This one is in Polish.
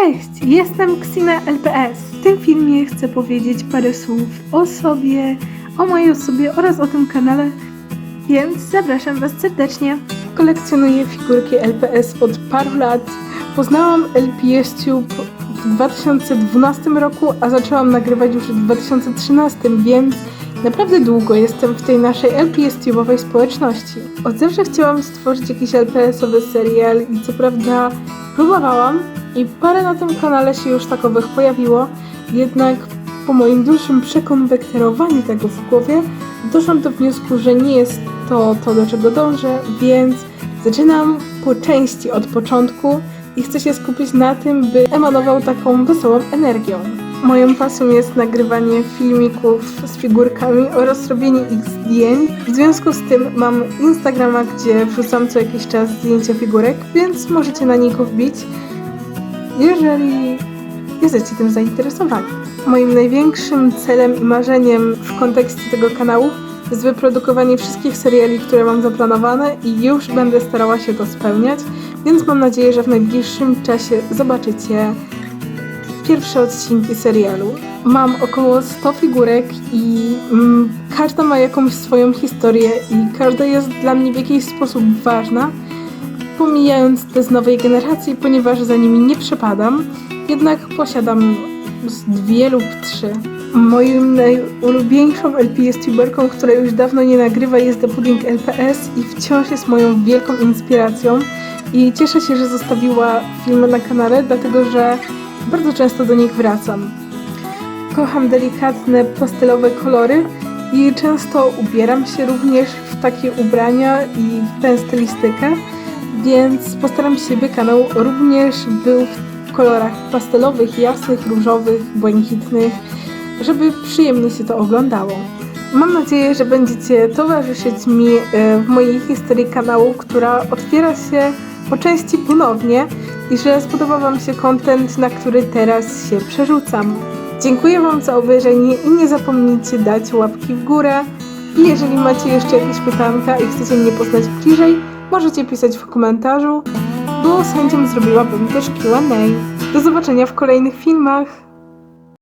Cześć, jestem Ksina LPS. W tym filmie chcę powiedzieć parę słów o sobie, o mojej osobie oraz o tym kanale, więc zapraszam Was serdecznie. Kolekcjonuję figurki LPS od paru lat. Poznałam LPS Tube w 2012 roku, a zaczęłam nagrywać już w 2013, więc naprawdę długo jestem w tej naszej LPS Tube'owej społeczności. Od zawsze chciałam stworzyć jakiś LPS-owy serial i co prawda próbowałam i parę na tym kanale się już takowych pojawiło, jednak po moim dłuższym przekonwekterowaniu tego w głowie doszłam do wniosku, że nie jest to to, do czego dążę, więc zaczynam po części od początku i chcę się skupić na tym, by emanował taką wesołą energią. Moją pasją jest nagrywanie filmików z figurkami oraz robienie ich zdjęć. W związku z tym mam Instagrama, gdzie wrzucam co jakiś czas zdjęcia figurek, więc możecie na niego wbić, jeżeli jesteście tym zainteresowani. Moim największym celem i marzeniem w kontekście tego kanału jest wyprodukowanie wszystkich seriali, które mam zaplanowane i już będę starała się to spełniać, więc mam nadzieję, że w najbliższym czasie zobaczycie pierwsze odcinki serialu. Mam około 100 figurek i mm, każda ma jakąś swoją historię i każda jest dla mnie w jakiś sposób ważna, pomijając te z nowej generacji, ponieważ za nimi nie przepadam, jednak posiadam z dwie lub trzy. Moim najulubieńszą LPS tuberką, która już dawno nie nagrywa jest The Pudding LPS i wciąż jest moją wielką inspiracją i cieszę się, że zostawiła filmy na kanale, dlatego że bardzo często do nich wracam. Kocham delikatne, pastelowe kolory i często ubieram się również w takie ubrania i w tę stylistykę, więc postaram się, by kanał również był w kolorach pastelowych, jasnych, różowych, błękitnych, żeby przyjemnie się to oglądało. Mam nadzieję, że będziecie towarzyszyć mi e, w mojej historii kanału, która otwiera się po części ponownie i że spodoba Wam się content, na który teraz się przerzucam. Dziękuję Wam za obejrzenie i nie zapomnijcie dać łapki w górę. I jeżeli macie jeszcze jakieś pytanka i chcecie mnie poznać bliżej, możecie pisać w komentarzu, bo z chęcią zrobiłabym też Q&A. Do zobaczenia w kolejnych filmach.